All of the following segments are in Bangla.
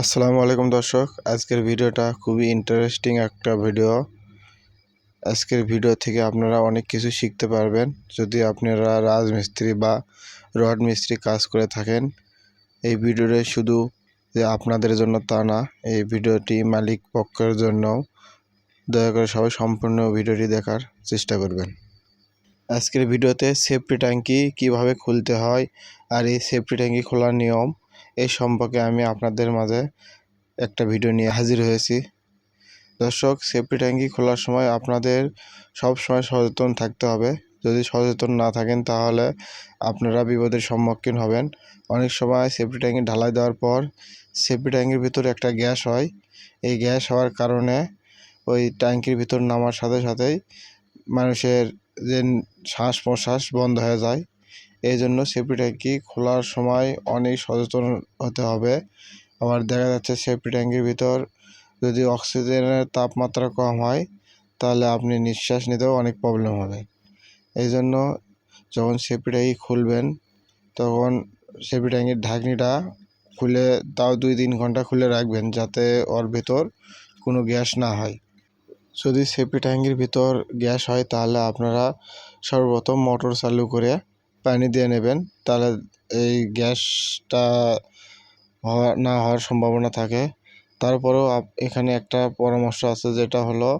আসসালামু আলাইকুম দর্শক, আজকের ভিডিওটা খুবই ইন্টারেস্টিং একটা ভিডিও আজকের ভিডিও থেকে আপনারা অনেক কিছু শিখতে পারবেন। যদি আপনারা রাজমিস্ত্রি বা রড মিস্ত্রি কাজ করে থাকেন, এই ভিডিওটা শুধু যে আপনাদের জন্য তা না, এই ভিডিওটি মালিক পক্ষের জন্য দয়া করে সবাই সম্পূর্ণ ভিডিওটি দেখার চেষ্টা করবেন। আজকের ভিডিওতে সেফটি ট্যাঙ্কি কীভাবে খুলতে হয় আর এই সেফটি ট্যাঙ্কি খোলার নিয়ম সম্পর্কে আমি আপনাদের মাঝে একটা ভিডিও নিয়ে হাজির হয়েছি। দর্শক সেফটি ট্যাঙ্কি খোলার সময় আপনাদের সব সময় সচেতন থাকতে হবে। যদি সচেতন না থাকেন, তাহলে আপনারা বিপদের সম্মুখীন হবেন। অনেক সময় সেফটি ট্যাঙ্কি ঢালাই দেওয়ার পর সেফটি ট্যাঙ্কির ভিতরে একটা গ্যাস হয়। এই গ্যাস হওয়ার কারণে ওই ট্যাঙ্কির ভিতর নামার সাথে সাথেই মানুষের যে শ্বাস প্রশ্বাস বন্ধ হয়ে যায়। এই জন্য সেফটি ট্যাঙ্কি খোলার সময় অনেক সচেতন হতে হবে। আবার দেখা যাচ্ছে সেফটি ট্যাঙ্কির ভিতর যদি অক্সিজেনের তাপমাত্রা কম হয়, তাহলে আপনি নিঃশ্বাস নিতেও অনেক প্রবলেম হবে। এই জন্য যখন সেফটি ট্যাঙ্কি খুলবেন, তখন সেফটি ট্যাঙ্কির ঢাকনিটা খুলে তাও দুই তিন ঘণ্টা খুলে রাখবেন যাতে ওর ভেতর কোনো গ্যাস না হয়। যদি সেফটি ট্যাঙ্কির ভিতর গ্যাস হয়, তাহলে আপনারা সর্বপ্রথম মোটর চালু করে পানি দিয়ে নেবেন, তাহলে এই গ্যাসটা হওয়া, না হওয়ার সম্ভাবনা থাকে। তারপরেও এখানে একটা পরামর্শ আছে যেটা হলো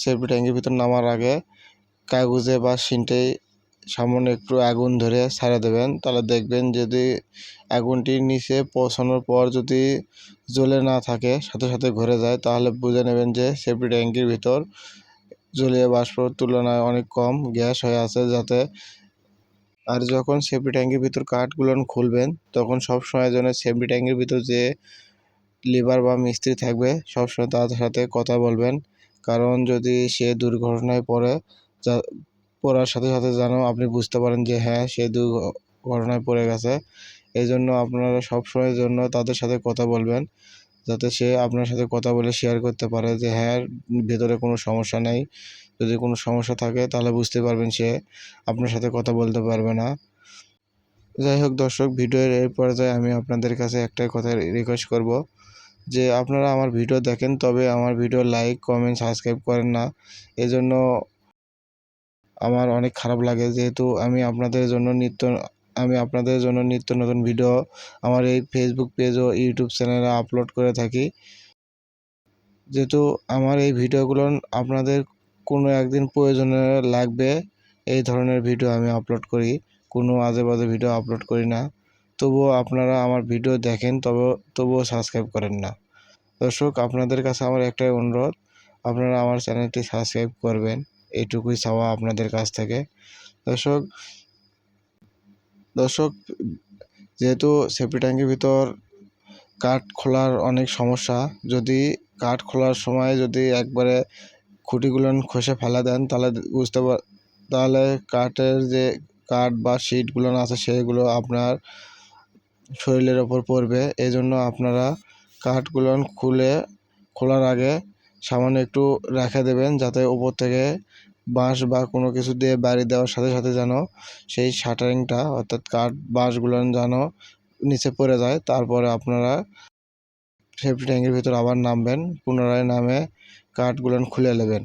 সেফটি ট্যাঙ্কির ভিতর নামার আগে কাগজে বা সিনটে সামনে একটু আগুন ধরে ছাড়া দেবেন। তাহলে দেখবেন যদি আগুনটির নিচে পৌঁছানোর পর যদি জ্বলে না থাকে, সাথে সাথে ঘুরে যায়, তাহলে বুঝে নেবেন যে সেফটি ট্যাঙ্কির ভিতর জলীয় বাষ্পর তুলনায় অনেক কম গ্যাস হয়ে আছে, যাতে আর যখন সেফটি ট্যাঙ্কির ভিতর কাঠগুলো খুলবেন, তখন সব সময় যেন সেফটি ট্যাঙ্কির ভিতর যে লিভার বা মিস্ত্রি থাকবে, সবসময় তাদের সাথে কথা বলবেন। কারণ যদি সে দুর্ঘটনায় পড়ে, যা, পড়ার সাথে সাথে যেন আপনি বুঝতে পারেন যে হ্যাঁ সে দুর্ঘটনায় পড়ে গেছে। এই জন্য আপনারা সবসময়ের জন্য তাদের সাথে কথা বলবেন। যাতে সে আপনার সাথে কথা বলে শেয়ার করতে পারে যে হ্যাঁ ভেতরে কোনো সমস্যা নেই। যদি কোনো সমস্যা থাকে, তাহলে বুঝতে পারবেন সে আপনার সাথে কথা বলতে পারবে না। যাই হোক দর্শক ভিডিওর এই পর্যায়ে আমি আপনাদের কাছে একটাই কথা রিকোয়েস্ট করব যে, আপনারা আমার ভিডিও দেখেন, তবে আমার ভিডিও লাইক কমেন্ট সাবস্ক্রাইব করেন না। এজন্য আমার অনেক খারাপ লাগে। যেহেতু আমি আপনাদের জন্য নিত্য আমি আপনাদের জন্য নিত্য নতুন ভিডিও আমার এই ফেসবুক পেজ ও ইউটিউব চ্যানেলে আপলোড করে থাকি। যেহেতু আমার এই ভিডিওগুলো আপনাদের কোনো একদিন প্রয়োজনে লাগবে, এই ধরনের ভিডিও আমি আপলোড করি। কোনো আজে বাজে ভিডিও আপলোড করি না। তবুও আপনারা আমার ভিডিও দেখেন, তবে, তবুও সাবস্ক্রাইব করেন না। দর্শক, আপনাদের কাছে আমার একটাই অনুরোধ, আপনারা আমার চ্যানেলটি সাবস্ক্রাইব করবেন। এইটুকুই চাওয়া আপনাদের কাছ থেকে। দর্শক দর্শক, যেহেতু সেফটি ট্যাঙ্কির ভিতর কাঠ খোলার অনেক সমস্যা, যদি কাঠ খোলার সময় যদি একবারে খুঁটিগুলো খসে ফেলা দেন, তাহলে বুঝতে পার তাহলে কাঠের যে কাঠ বা শিটগুলো আছে, সেগুলো আপনার শরীরের ওপর পড়বে। এই জন্য আপনারা কাঠগুলো খুলে, খোলার আগে সামান্য একটু রেখে দেবেন, যাতে ওপর থেকে বাঁশ বা কোনো কিছু দিয়ে বাড়ি দেওয়ার সাথে সাথে যেন সেই শাটারিংটা অর্থাৎ কাঠ বাঁশগুলো যেন নিচে পড়ে যায়। তারপরে আপনারা সেফটি ট্যাঙ্কের ভিতর আবার নামবেন, পুনরায় নামে কাঠগুলো খুলে নেবেন।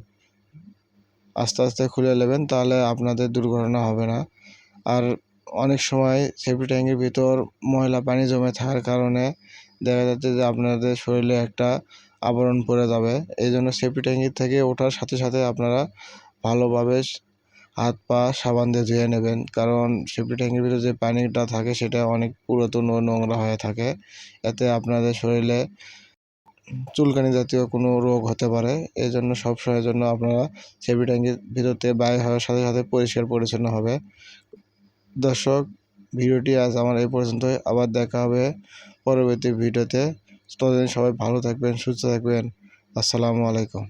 আস্তে আস্তে খুলে নেবেন, তাহলে আপনাদের দুর্ঘটনা হবে না। আর অনেক সময় সেফটি ট্যাঙ্কের ভিতর ময়লা পানি জমে থাকার কারণে দেখা যাচ্ছে যে আপনাদের শরীরে একটা আবরণ পড়ে যাবে। এই জন্য সেফটি ট্যাঙ্কির থেকে ওঠার সাথে সাথে আপনারা ভালোভাবে হাত পা সাবান দিয়ে ধুয়ে নেবেন। কারণ সেফটি ট্যাঙ্কির ভিতরে যে পানিটা থাকে সেটা অনেক পুরাতন ও নোংরা হয়ে থাকে। এতে আপনাদের শরীরে চুলকানি জাতীয় কোনো রোগ হতে পারে। এই জন্য সবসময়ের জন্য আপনারা সেফটি ট্যাঙ্কির ভিতর থেকে বাইরে হওয়ার সাথে সাথে পরিষ্কার পরিচ্ছন্ন হবে। দর্শক, ভিডিওটি আজ আমার এই পর্যন্তই। আবার দেখা হবে পরবর্তী ভিডিওতে। ততদিন সবাই ভালো থাকবেন, সুস্থ থাকবেন। আসসালামু আলাইকুম।